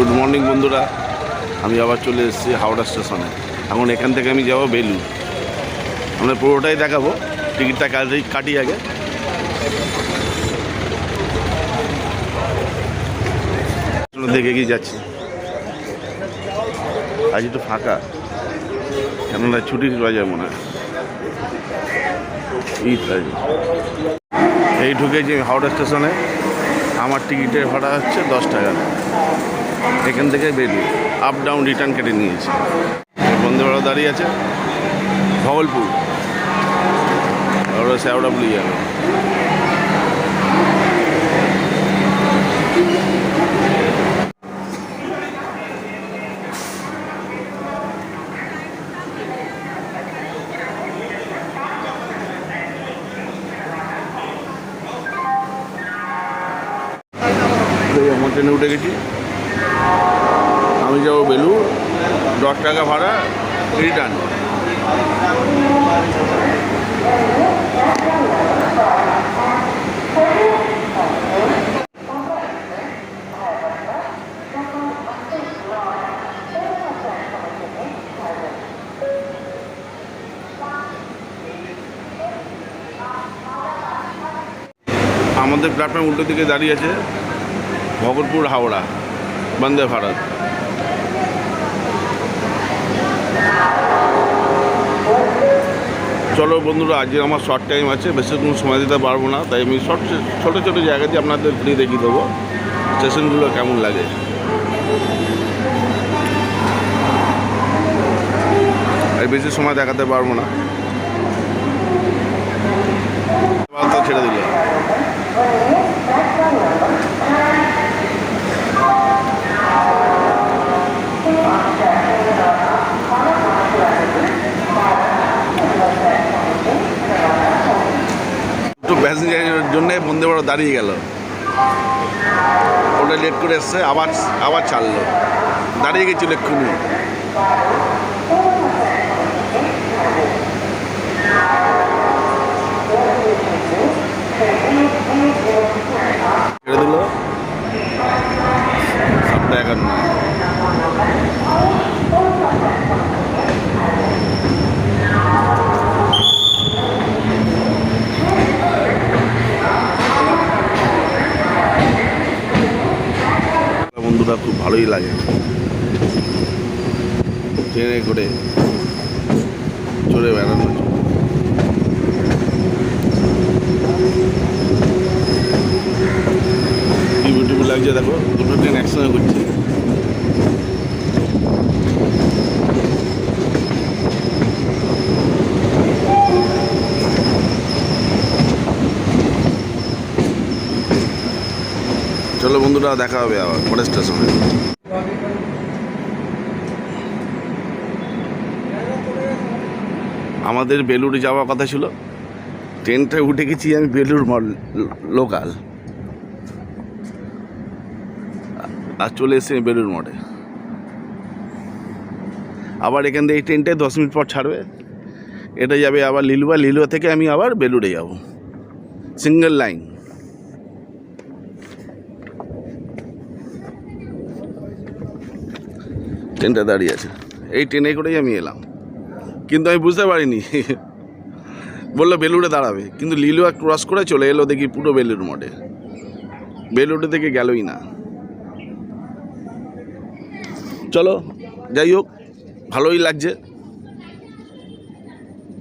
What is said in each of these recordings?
Good morning বন্ধুরা। আমি আবার চলে এসেছি হাওড়া স্টেশনে। এখন এখান থেকে আমি যাব বেলুর আমরা পুরোটাই দেখাবো। টিকিটটা কাটি কাটি আগে। দেখে কি যাচ্ছি। আজ একটু ফাঁকা। কেননা ছুটির বাজার মনে হয়। এই ঢুকেছি হাওড়া স্টেশনে। আমার টিকিটের ভাড়া হচ্ছে দশ টাকা। এখান থেকে বেরিয়ে আপ ডাউন রিটার্ন কেটে নিয়েছি। বন্ধু ভাড়া দাঁড়িয়ে আছে। ভগলপুর ওরা শ্যাওড়া বলি যাবে ট্রেনে উঠে গেছি। আমি যাব বেলুর দশ টাকা ভাড়া, রিটার্ন। আমাদের প্ল্যাটফর্ম উল্টো দিকে দাঁড়িয়ে আছে ভগৎপুর হাওড়া, বন্দে ভারত। চলো বন্ধুরা, আজকে আমার শর্ট টাইম আছে বেশিক্ষণ সময় দিতে পারব না, তাই আমি শর্ট ছোটো ছোটো জায়গা দিয়ে আপনাদের ঘুরিয়ে দেখিয়ে দেবো। স্টেশনগুলো কেমন লাগে? আর বেশি সময় দেখাতে পারব না। ছেড়ে দিল প্যাসেঞ্জারের জন্য বন্ধে বড় দাঁড়িয়ে গেল। ওটা লেট করে এসছে, আবার আবার ছাড়লো। দাঁড়িয়ে গেছিল এক্ষুনি। দিল। সাতটা একান্ন। বন্ধুরা খুব ভালোই লাগে। ট্রেনে করে চড়ে বেড়ানো বিউটিফুল লাগছে দেখো? দুটো ট্রেন একসঙ্গে ঘুরছে। চলো বন্ধুরা, দেখা হবে আবার, পরের স্টেশনে আমাদের বেলুড়ে যাওয়ার কথা ছিল। ট্রেনটায় উঠে গেছি আমি বেলুড় লোকাল আর চলে এসেছি আমি বেলুড় মঠে। আবার এখান থেকে এই ট্রেনটায় দশ মিনিট পর ছাড়বে। এটা যাবে আবার লিলুয়া লিলুয়া থেকে আমি আবার বেলুড়ে যাব। Single line. ট্রেনটা দাঁড়িয়ে আছে। এই ট্রেনে করেই আমি এলাম। কিন্তু আমি বুঝতে পারিনি। বলল, বেলুড়ে দাঁড়াবে। কিন্তু লিলুয়া ক্রস করে চলে এলো দেখি পুরো বেলুড় মোড়ে বেলুড়ে থেকে গেলই না। চলো, যাই হোক, ভালোই লাগছে।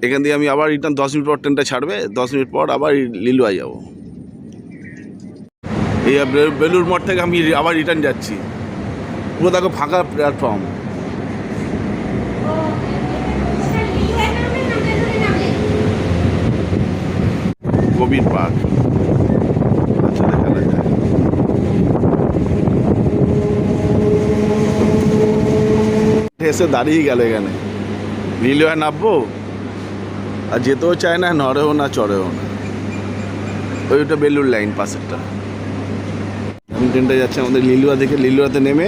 এখান দিয়ে আমি আবার রিটার্ন দশ মিনিট পর ট্রেনটা ছাড়বে। দশ মিনিট পর আবার লিলুয়া যাব। এই বে- বেলুড় মোড় থেকে আমি আবার রিটার্ন যাচ্ছি। পুরো দেখো ফাঁকা প্ল্যাটফর্ম কবির পার্ক। যায় এসে দাঁড়িয়ে গেল এখানে। রিলওয়ে নামবো আর যেতেও চায় না, নড়েও না, চড়েও না। ওইটা বেলুর লাইন পাশেরটা। ট্রেনটা যাচ্ছে আমাদের লিলুয়া থেকে লিলুয়াতে নেমে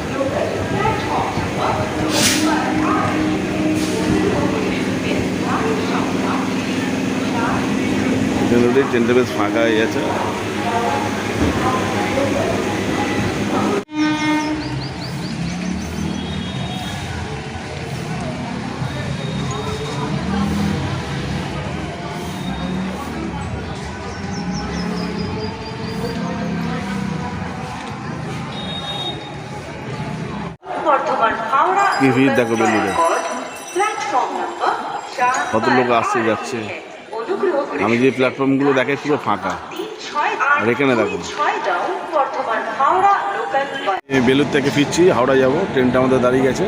ট্রেনটা বেশ ফাঁকা হয়ে গেছে কি ভিড় দেখো বেলুড়ে। কত লোক আসতে যাচ্ছে। আমি যে প্ল্যাটফর্মগুলো দেখে পুরো ফাঁকা। আর এখানে দেখো। বেলুর থেকে ফিরছি, হাওড়া যাব, ট্রেনটা আমাদের দাঁড়িয়ে গেছে।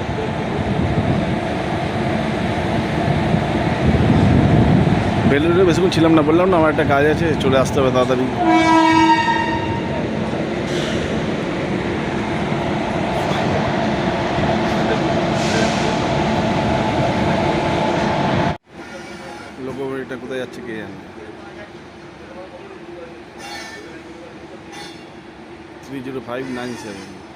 বেলুরে বেশিক্ষণ ছিলাম না, বললাম না, আমার একটা কাজ আছে, চলে আসতে হবে তাড়াতাড়ি। Three zero five nine seven